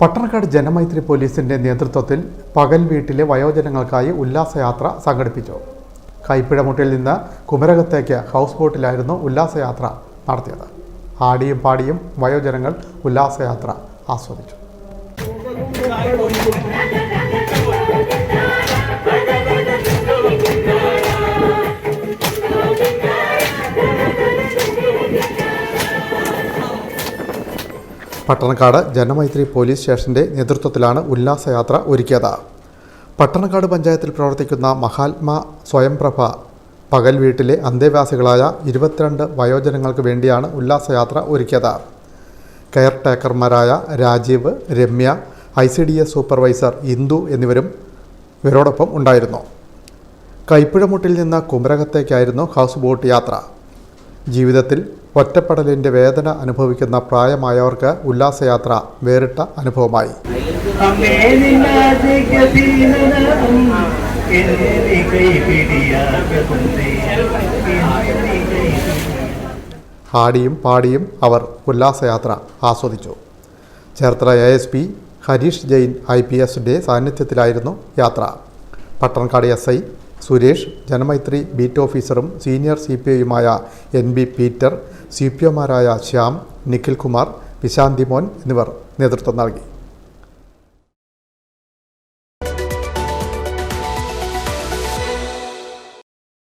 പട്ടണക്കാട് ജനമൈത്രി പോലീസിന്റെ നേതൃത്വത്തിൽ പകൽ വീട്ടിലെ വയോജനങ്ങൾക്കായി ഉല്ലാസയാത്ര സംഘടിപ്പിച്ചു. കൈപ്പിഴമുട്ടിൽ നിന്ന് കുമരകത്തേക്ക് ഹൗസ് ബോട്ടിലായിരുന്നു ഉല്ലാസയാത്ര നടത്തിയത്. ആടിയും പാടിയും വയോജനങ്ങൾ ഉല്ലാസയാത്ര ആസ്വദിച്ചു. പട്ടണക്കാട് ജനമൈത്രി പോലീസ് സ്റ്റേഷന്റെ നേതൃത്വത്തിലാണ് ഉല്ലാസയാത്ര ഒരുക്കിയത്. പട്ടണക്കാട് പഞ്ചായത്തിൽ പ്രവർത്തിക്കുന്ന മഹാത്മാ സ്വയംപ്രഭ പകൽ വീട്ടിലെ അന്തേവാസികളായ ഇരുപത്തിരണ്ട് വയോജനങ്ങൾക്ക് വേണ്ടിയാണ് ഉല്ലാസയാത്ര ഒരുക്കിയത്. Care ടേക്കർമാരായ Rajeev Ramya I C D S supervisor Indu എന്നിവരും ഇവരോടൊപ്പം ഉണ്ടായിരുന്നു. കൈപ്പുഴമുട്ടിൽ നിന്ന് കുമരകത്തേക്കായിരുന്നു ഹൗസ് ബോട്ട് യാത്ര. ജീവിതത്തിൽ ഒറ്റപ്പെടലിന്റെ വേദന അനുഭവിക്കുന്ന പ്രായമായവർക്ക് ഉല്ലാസയാത്ര വേറിട്ട അനുഭവമായി. ആടിയും പാടിയും അവർ ഉല്ലാസയാത്ര ആസ്വദിച്ചു. Cherthala A S P Harish Jain I P എസിന്റെ സാന്നിധ്യത്തിലായിരുന്നു യാത്ര. Pattanakkad S I Suresh Janamaithri beat ഓഫീസറും senior C P ഐയുമായ N B Peter C P ഒമാരായ Shyam Nikhil Kumar Vishanthi Mon എന്നിവർ നേതൃത്വം നൽകി.